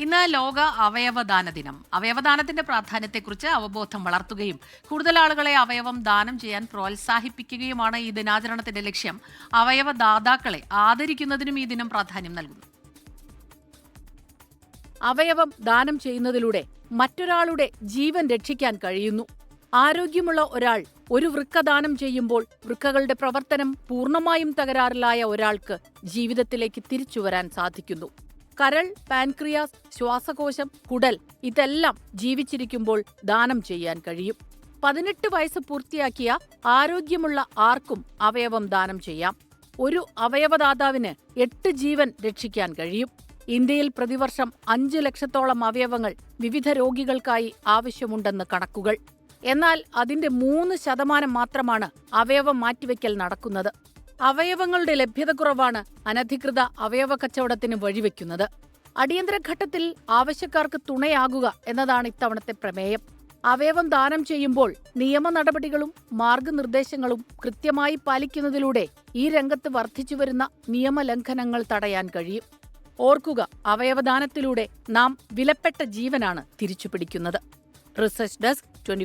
ഇന്ന് ലോക അവയവദാന ദിനം. അവയവദാനത്തിന്റെ പ്രാധാന്യത്തെക്കുറിച്ച് അവബോധം വളർത്തുകയും കൂടുതൽ ആളുകളെ അവയവം ദാനം ചെയ്യാൻ പ്രോത്സാഹിപ്പിക്കുകയുമാണ് ഈ ദിനാചരണത്തിന്റെ ലക്ഷ്യം. അവയവദാതാക്കളെ ആദരിക്കുന്നതിനും ഈ ദിനം പ്രാധാന്യം നൽകുന്നു. അവയവം ദാനം ചെയ്യുന്നതിലൂടെ മറ്റൊരാളുടെ ജീവൻ രക്ഷിക്കാൻ കഴിയുന്നു. ആരോഗ്യമുള്ള ഒരാൾ ഒരു വൃക്ക ദാനം ചെയ്യുമ്പോൾ വൃക്കകളുടെ പ്രവർത്തനം പൂർണമായും തകരാറിലായ ഒരാൾക്ക് ജീവിതത്തിലേക്ക് തിരിച്ചു വരാൻ സാധിക്കുന്നു. കരൾ പാൻക്രിയാസ് ശ്വാസകോശം കുടൽ ഇതെല്ലാം ജീവിച്ചിരിക്കുമ്പോൾ ദാനം ചെയ്യാൻ കഴിയും. പതിനെട്ട് വയസ്സ് പൂർത്തിയാക്കിയ ആരോഗ്യമുള്ള ആർക്കും അവയവം ദാനം ചെയ്യാം. ഒരു അവയവദാതാവിന് എട്ട് ജീവൻ രക്ഷിക്കാൻ കഴിയും. ഇന്ത്യയിൽ പ്രതിവർഷം അഞ്ച് ലക്ഷത്തോളം അവയവങ്ങൾ വിവിധ രോഗികൾക്കായി ആവശ്യമുണ്ടെന്ന് കണക്കുകൾ. എന്നാൽ അതിന്റെ മൂന്ന് ശതമാനം മാത്രമാണ് അവയവം മാറ്റിവെക്കൽ നടക്കുന്നത്. അവയവങ്ങളുടെ ലഭ്യതക്കുറവാണ് അനധികൃത അവയവ കച്ചവടത്തിന് വഴിവെക്കുന്നത്. അടിയന്തര ഘട്ടത്തിൽ ആവശ്യക്കാർക്ക് തുണയാകുക എന്നതാണ് ഇത്തവണത്തെ പ്രമേയം. അവയവം ദാനം ചെയ്യുമ്പോൾ നിയമ നടപടികളും മാർഗനിർദ്ദേശങ്ങളും കൃത്യമായി പാലിക്കുന്നതിലൂടെ ഈ രംഗത്ത് വർദ്ധിച്ചുവരുന്ന നിയമലംഘനങ്ങൾ തടയാൻ കഴിയും. ഓർക്കുക അവയവദാനത്തിലൂടെ നാം വിലപ്പെട്ട ജീവനാണ് തിരിച്ചുപിടിക്കുന്നത്. Research desk twenty